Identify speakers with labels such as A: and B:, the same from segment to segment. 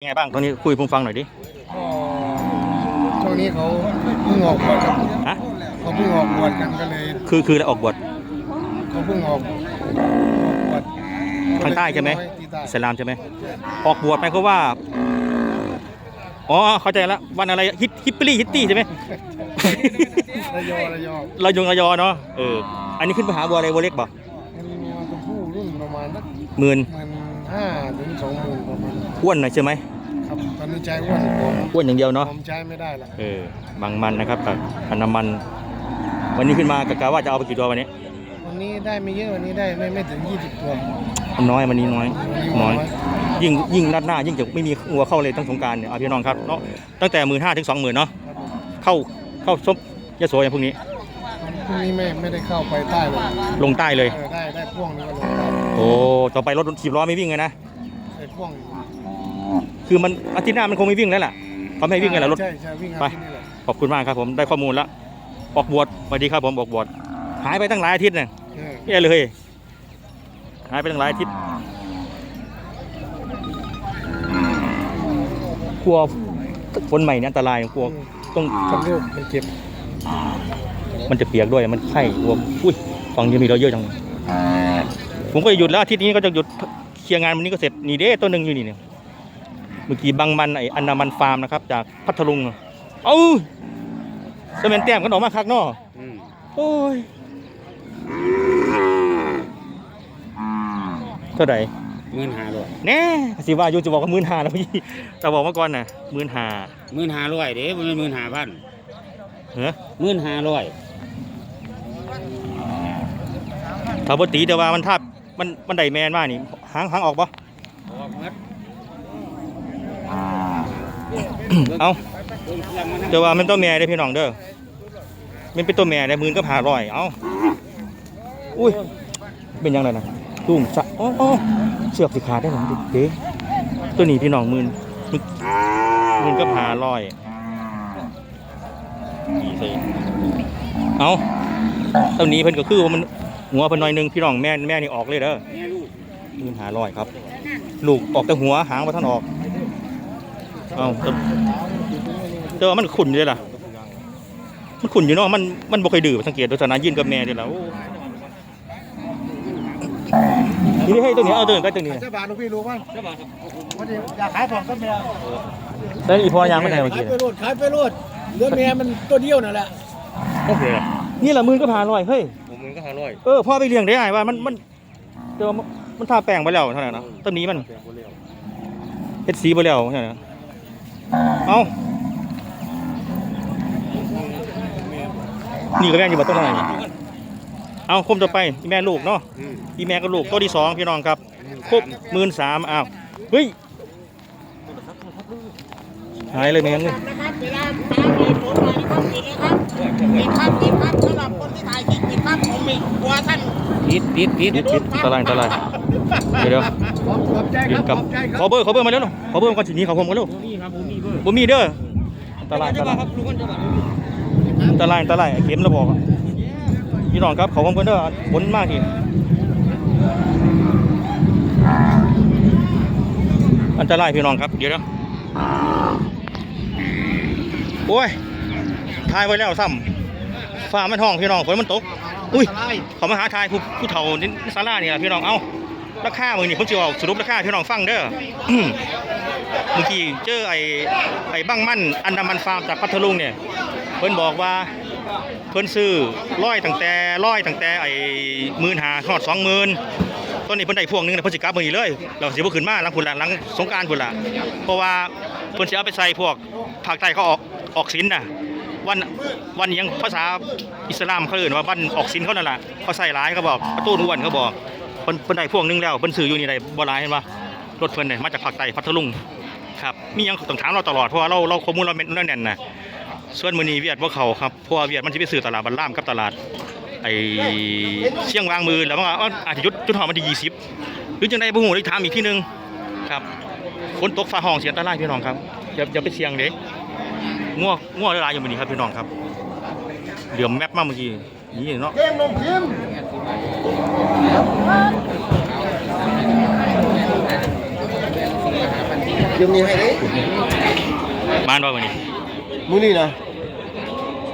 A: ยังไงบ้างตอนนี้คุยให้ผมฟังหน่อยดิ
B: ก็ช่วงนี้เขาเพิ่งออกบวชกัน
A: ฮะ
B: เขาเพิ่งออกบวชกันก็เลย
A: คือคือออกบวช
B: เขาเพิ่งออกบวช
A: ทางใต้ใช่ไหม
B: ที่ใต้
A: อิสลามใช่ไหมออกบวชหมายความว่า อ๋อเข้าใจแล้ววันอะไรฮิตฮิปปี้ฮิตตี้ใช่ไหม
B: ระยองระยอง
A: เรายงระยอเนาะเอออันนี้ขึ้นไปหาบัวอะไรบัวเล็กป่ะ
B: มันมีตัวผู้รุ่นประมาณสัก
A: หมื่น
B: มันห้าถึงสองหมื่นประมาณ
A: อ้วนหน่อยใช่ไหม
B: ครับตอนนี้ใช้อ้วนผม
A: อ้วนอย่างเดียวเนาะ
B: ผมใช้ไม่ได้ละ
A: เออบางมันนะครับกับอันน้ำมัน วันนี้ขึ้นมากะกะว่าจะเอาไปกี่ตัววันนี้
B: วันนี้ได้ไม่เยอะวันนี้ได้ไม่ไม่ถึง 20 ตัว
A: มันน้อยวันนี้น้อยน้อย
B: น้อย
A: ยิ่งยิ่งนัดหน้า ยิ่งจะไม่มีงัวเข้าเลยตั้งสงกรารเนี่ยเอาพี่น้องครับเนาะตั้งแต่หมื่นห้าถึงสองหมื่นเนาะเข้าเข้าซบยโสอย่างพวกนี้
B: พรุ่งนี้ไม่ไม่ได้เข้าไปใต้เลย
A: ลงใต้เลย
B: เออได้ได้พ่วงนี้ก็ลงใต้
A: โอ้ต่อไปรถสิบล้อไม่วิ่งเลยนะ
B: ได้พ่วง
A: คือมันอาทิตย์หน้ามันคงไม่วิ่งแล้วล่ะเขาไม่ให้วิ่งกันแล้วรถ
B: ใช่ใช่วิ่ง
A: ไป
B: เอาที่นี่แหละ
A: ขอบคุณมากครับผมได้ข้อมูลแล้วออกบวชสวัสดีครับผมออกบวชหายไปตั้งหลายอาทิตย์เนี่ย
B: เออ
A: แย่เลยหายไปตั้งหลายอาทิตย์กลัวฝนใหม่เนี่ยอันตรายกลัวต้อง
B: ทำลูกมันเจ็บ
A: มันจะเปียกด้วย มันไข้กลัวอุ้ยฝั่งนี้มีเราเยอะจัง ผมก็จะหยุดแล้วอาทิตย์นี้ก็จะหยุดเคลียร์งานวันนี้ก็เสร็จ นี่เด้ตัวหนึ่งอยู่นี่เนี่ย เมื่อกี้บางมันไออันดามันฟาร์มนะครับ จากพัทลุง เอ้าเสมนแต้มกันออกมาคักเนาะโอ้ยเท่าไหร่
C: หมื่นห้าร้อย
A: แน่สิว่าอยู่จะบอกว่าหมื่นห้าแล้วพี่แต่บอกมาก่อนน่ะหมื่นห้า
C: หมื่นห้าร้อยเด้บ่แม่นหมื่นห้าพัน
A: เฮ้ย
C: หมื่นห้าร้อย
A: ถ้าปกติแต่ว่ามันทับมันมันได้แมนมากนี่หางหางออกปะ
C: ออกหมด
A: เอา
C: เจอ
A: ว่ามันตัวแม่ได้พี่น้องเด้อมันเป็นตัวแม่ได้มื่นก็ผ่าร้อย เอาอุ้ย เป็นยังไงนะตุ้มสะอ๋ออ๋อเสือกสิขาดได้หรอเด้ตัวนี้พี่น้องมื่นมื่นก็ผ่าร้อยเอาตัวนี้เพิ่นก็คือว่ามันหัวเพิ่นหน่อยนึงพี่น้องแม่แม่นี่ออกเลยเด้อ
C: มื่
A: นหาร้อยครับ ลูกออกแต่หัวหางมาท่านออก เอาแต่แต่ว่ามันขุ่นอยู่เลยล่ะ มันขุ่นอยู่เนาะมันมันบ่เคยดื้อสังเกตโดยสถานะยืนกับแม่เลยล่ะโอ้นี่ให้ตัวนี้เอาตัวนี้ก็ตัวนี้
B: เจ้าบาทลูกพี่รู้ป่ะเจ้าบาทวันนี้อยากขายของก็แม่
A: แล้วอีพอยางไม่ได้เมื่อ
B: ขา
A: กี้
B: ยไปรูดขายไปรูดเหลือแม่มันตัวเดียวนั่นแหละ
A: โอเคนี่แหละหมื่นก็ผ่าร้อยเฮ้ย
C: ผมมันก็ห้าร้อย
A: เออพ่อไปเลี้ยงได้ไงว่ามันมันเดี๋ยวมันมันทาแป้งไปแล้วเท่านั้นนะต้นนี้มันเฮ็ดสีไปแล้วเท่านั้นนะ เอานี่ก็แม่อยู่บ่ต้นอะไรนี่เอาคมต่อไปอีแม่ลูกเนาะอีแม่กับลูกตัวที่สองพี่น้องครับครบหมื่นสามอ้าวเฮ้ยหายเลยแม่งเลย
D: ติดเลยครับปิดติดครับสำหรับคนที่ถ่ายคลิปปิดครับผมมีกลัวท่าน
C: ปิดปิดปิด
A: ปิดปิดตารางตาราง เดี๋ยวเดี๋ยว
B: ขอบใจค
A: ปิ
B: รั
A: ด
B: บ
A: กับ
B: ขอบใจค
A: ข
B: รั
A: อบเบอร์ขอเบอร์มาแล้วเนาะขอเบอร์ก่อนสิหนี้เขาผมกันเร็ว
C: นี่ครับผมนี่เบอร์
A: บ่มีเด้อตารางตาราง
C: ครับลูกคนจะบาด
A: ตารางตารางไอ้เข็มระบอกอะพี่น้องครับเขาผมกันเด้อผลมากทีอันตรายพี่น้องครับเดี๋ยวเดี๋ยวโอ้ยทายไว้แล้วซ้ำฟ้ามันห้องพี่น้องฝนมันตกอุ้ย เขามาหาทายผู้ผู้เฒ่าในศาลานี่แหละพี่น้อง เอ้า ราคามือนี่ผมจะเอาสรุปราคาให้พี่น้องฟังเด้อเมื่อกี้เจอไอ้ไอ้บังมั่นอันดามันฟาร์มจากพัทลุงเนี่ยเพิ่นบอกว่าเพิ่นซื้อร้อยตั้งแต่ร้อยตั้งแต่ไอ้หมื่นหาทอดสองหมื่นตอนนี้เพิ่นได้พวงนึงเลยเพิ่นสิกลับมือนี้เลยเราสิบ่ขึ้นมาหลังพุ่นละหลังสงกานต์พุ่นละเพราะว่าเพิ่นสิเอาไปใส่พวกภาคใต้เขาออกออกศีลน่ะวันวันยังภาษาอิสลามเขาเอ่นว่าวันออกศีลเขานั่นแหละเขาใส่ร้ายเขาบอกประตูนอ้วนเขาบอก พิ่นเพิ่นได้พวงหนึงแล้วเพิ่นซื้ออยู่นี่ได้บ่หลายเห็นปะรถเพิ่นเนี่ยมาจากภาคใต้พัทลุงครับมียังต้องถามเราตลอดเพราะว่าเราเราข้อมูลเราแม่นแน่นนะส่วนมือนีเวียดบ่าเขาครับเพราะว่าเวียดมันสิไปซื้อตลาดบ้านล่ามกับตลาดไอเชียงวางมือแล้วมันก็เอาอาจจะยุดจุดหอมันที่20หรือจังไดบ่ฮู้ได้ถามอีกทีหนึงครับฝนตกฟ้าห้องเสียอันตรายพี่น้องครับอย่าอย่าไปเสี่ยงเด้ง่วงง่วงหลายอยู่มือนี้ครับพี่น้องครับเหลือมแมปมาเมื่อกี้นี่เนาะ
B: เกมลงพิมพ์เดี๋ยวนี้ให้เด้
A: บ้านบ่วันนี้
B: มื้อนี้นะ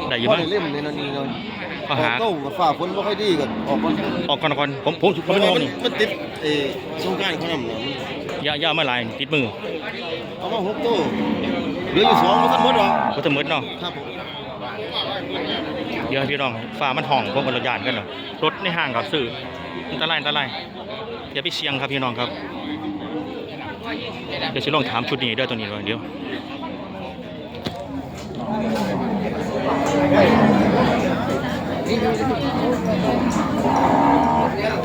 A: ได้อยู่
B: บ่
A: บ้าง
B: ได้เล่มในนั้นนี่เนาะ
A: ก็หา
B: เต้ากับฟ้าฝนบ่ค่อยดีก็ออกก่อน
A: ออกก่อนก่อนผมผมผมไม่งงนี่
B: มันติดเออสงกรานต์เขานำเนาะ
A: อย่าอย่าเอามาลายติดมือ
B: เอามาหกตู้เหลืออยู่สองบ่ทันหมดหรอก
A: ก็จะมืดเนาะ
B: ครับผม
A: เดี๋ยวพี่น้องฟ้ามันห้องพวกมันรถยานกันเนาะรถในห้างครับซื้ออันตรายอันตรายอย่าไปเสี่ยงครับพี่น้องครับเดี๋ยวสิลองถามชุดนี้ด้อตัวนี้เลยเดี๋ยว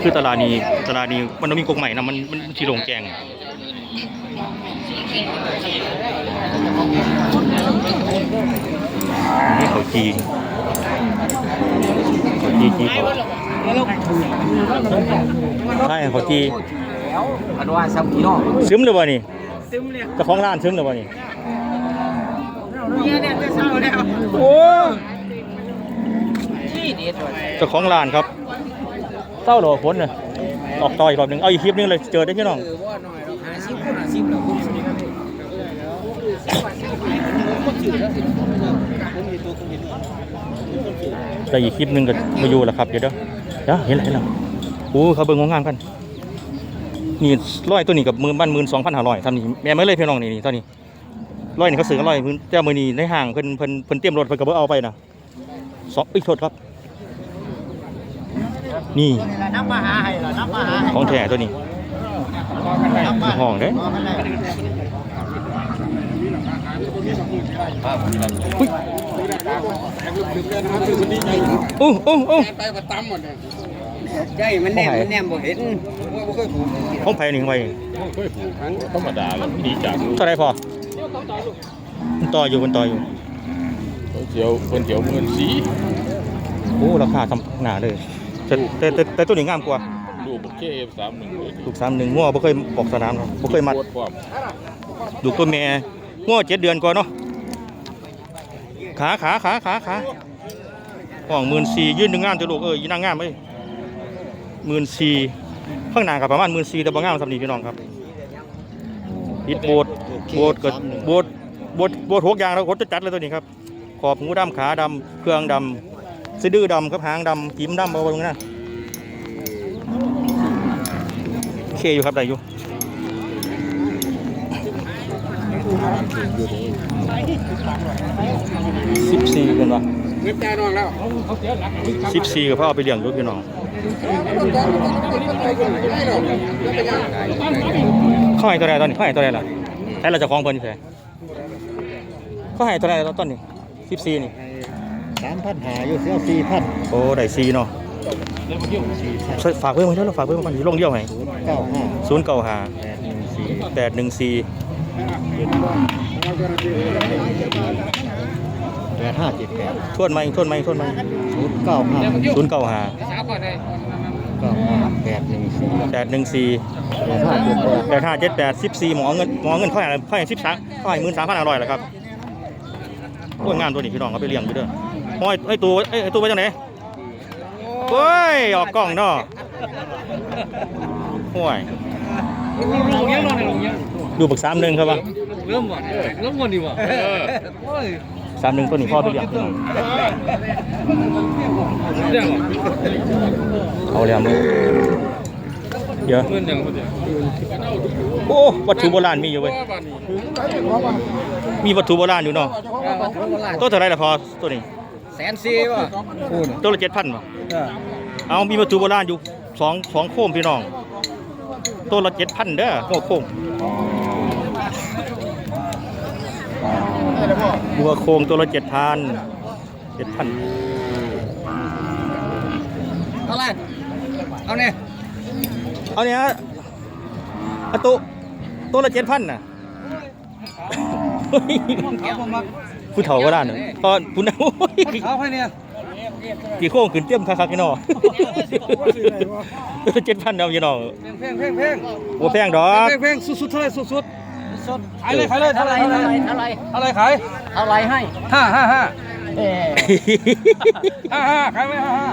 A: คือตลาดนี้ตลาดนี้มันต้องมีกฎใหม่นะมันมันมันที่โรงแจง นี่เขาจีเขาจีจีเขาใช่เขาจี
C: แล้วอันว่าซับพี่น้อง
A: ซึมหรือเปล่านี่
D: ซึมเลย
A: เจ้าของร้านซึมหรือเปล่านี่
D: เนี่ยเนี่ยจะเศร้าแล้ว
A: โอ้
C: ที่เด็ดว่ะ
A: เจ้าของร้านครับเศร้าเหรอฝนเนี่ยออกต่ออีกรอบหนึ่งเอาอีกคลิปหนึงเลยเจอได้พี่น้อง แต่อีกคลิปหนึ่งก็มาอยู่แล้วครับเดี๋ยวเดี๋ยวเดี๋ยวเห็นแล้วเห็นแล้วโอ้เขาเบิ่งงงามกันนี่ร้อยตัวนี้กับมือบ้านมื่นสองพันห้าร้อยทำนี่แม่ไม่เลยพี่น้องนี่นี่ตอนนี้ร้อยนี่เขาซื้อกันร้อยมื้อเจ้ามือนี้ในห้างเพิ่นเพิ่นเพิ่นเตรียมรถเพิ่นก็บ่เอาไปนะสองอีกโทษครับ นี่
D: น้ำมาหาให้หรอน้ำมาหาให้
A: ของแท้ตัวนี้ห้องเด้อุ้ยอู้อู้อู้
C: ใช่มันแนมมันแนมบ่เห็น
A: ห้องไผ่นี่ไว้
E: ธรรมดาแล้วดีจัง
A: เท่าไรพอมันต่ออยู่มันต่ออยู่
E: เจียวเพิ่นเจียวเงินสี
A: โอ้ราคาทำหนาเลยแต่แต่แต่แต่ตัวนี้งามกว่า
E: ดูบุกเคเอฟสามหนึ่งเลย
A: ลูกสามหนึ่งง้อบ่เคยออกสนามเนาะบ่เคยมัด
E: โคตรความ
A: ลูกตัวแม่ ง้อเจ็ดเดือนก่อนเนาะขาขาขาขาขาห้องหมื่นสี่ยืนหนึ่งงามจะลูกเออยีนางงามเอ้ยหมื่นสี่ข้างหน้ากับประมาณหมื่นสี่แต่บ่งามสำนีพี่น้องครับติดโบดโบดกับโบดโบดโบดหกอย่างแล้วโคตรจัดเลยตัวนี้ครับ ขอบหูดำขาดำเครื่องดำสะดือดำครับหางดำจิ้มดำเอาไว้ตรงนั้นโอเคอยู่ครับได้อยู่ สิบสี่กันวะ
B: เว็บจ่ายน้องแล้ว
A: สิบสี่กับพ่อเอาไปเลี้ยงลูกพี่น้องเขาให้ตัวใดตอนนี้เขาให้ตัวใดล่ะแต่เราจะคล้องเพิ่นนี่แท้เขาให้ตัวใดตอนนี้สิบสี่นี่
B: สามพันหาอยู่เสียสี่พัน
A: โอ้ได้สี่เนาะฝากเพิ่มมาเท่าไหร่ฝากเพิ่มมาอยู่ลงเดียวไหม
B: เก้าห้า
A: ศูนย์เก้าห้า
B: แปดหนึ่งสี่
A: แปดห้า
B: เจ็ดแปด
A: ทวนไหมทวนไหมทวนไหม
B: ศูนย์เก้าห้า
A: ศูนย์เก้าห้า
B: เก้าห้าแปดหนึ่งสี่
A: แปดหนึ่งสี่
B: แปดห้าเจ็ดแปด
A: แปดห้าเจ็ดแปดสิบสี่หมอเงินหมอเงินเขาให้เขาให้สิบสามเขาให้หมื่นสามพันอร่อยแหละครับโอ้ยงานตัวนี้พี่น้องเขาไปเลี้ยงอยู่เด้อโอ้ยไอ้ตัวไอ้ไอตัวไปจังไหนโอ้ยออกกล้องเนาะโอ้ย
C: ลงยังลงลงยัง
A: ดูบักสามหนึ่งครับว่า
C: เริ่มบ่เริ่มบ่ดีบ่โอ้ย
A: สามหนึ่งตัวนี้พ่อไปเลี้ยงพี่น้อง
C: เรื่อง
A: เอาแล้วมึงเดี๋ยว
C: เงินยังบ่ดี
A: โอ้วัตถุโบราณมีอยู่เว้ยมีวัตถุโบราณอยู่เนาะตัวเท่าไหรล่ะพอตัวนี้
C: แสนสี่ป่ะพูด
A: ตัวละเจ็ดพันป่ะเอามีวัตถุโบราณอยู่สองสองโคมพี่น้องตัวละเจ็ดพันเด้อหัวโคม หัวโคมตัวละเจ็ดพันเจ็ดพัน
C: เอาล่ะเอาเนี่ย
A: เอาเนี่ยอะตุตัวละเจ็ดพันน่ะ
C: เอาผมมา
A: ผู้เฒ่าก็ได้น่ะตอนผู้นั้นโอ้ย
C: เอาให้เนี่ย
A: กี่โค้งขึ้นเตี้ยมคักๆพี่น้องเจ็ดพันเอาพี่น้อง
C: เพลงเพลงเพลง
A: โอ้แพงดอก
C: เพลงเพลงสุดๆเท่าไหร่สุดๆ สุดขายเลยขายเลยเท่าไหร่เท่าไหร่เท่าไหร่เท่าไหร่ขาย
D: เท่าไรให้
C: ห้าห้าห้า
D: เออ
C: ห้าห้าขายไหมห้าห้า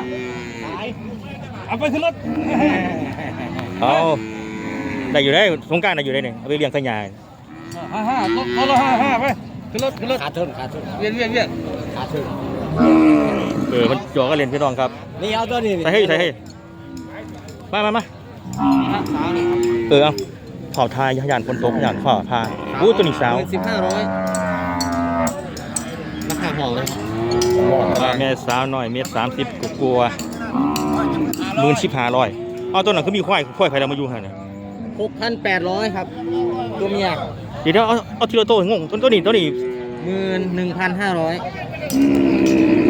C: เอาไปขึ้นรถ
A: เอาได้อยู่ได้สงกรารได้อยู่ได้เนี่ยเอาไปเลี้ยงขยาย
E: ห้าห้าตัวละห้าห้าไปขึ้นรถขึ้นรถ
C: ขาดทุนขาดทุน
E: เวียนเวียนเวียน
C: ขาดทุน
A: เออมันจ่อกันเล่นพี่น้องครับ
C: นี่เอาตัวนี้
A: ใส่ให้ใส่ให้มามามาเออเอา ขอบทายยานฝนโตกยานฝ่าพาอู้ตัวนี้สาว
C: สิบห้าร้อยราคาห้องเลย
A: แม่สาวน้อยเมตรสามสิบกลัวหมื่นสิบห้าร้อยเอาตัวนั้นก็มีควายควายใครเรามาอยู่ฮะเนี่ย
C: หกพันแปดร้อยครับตัวเมีย
A: เดี๋ยวเอาเอาทีละตัวงงตัวตัวนี้ตัวนี้
C: หมื่นหนึ่งพันห้าร้อย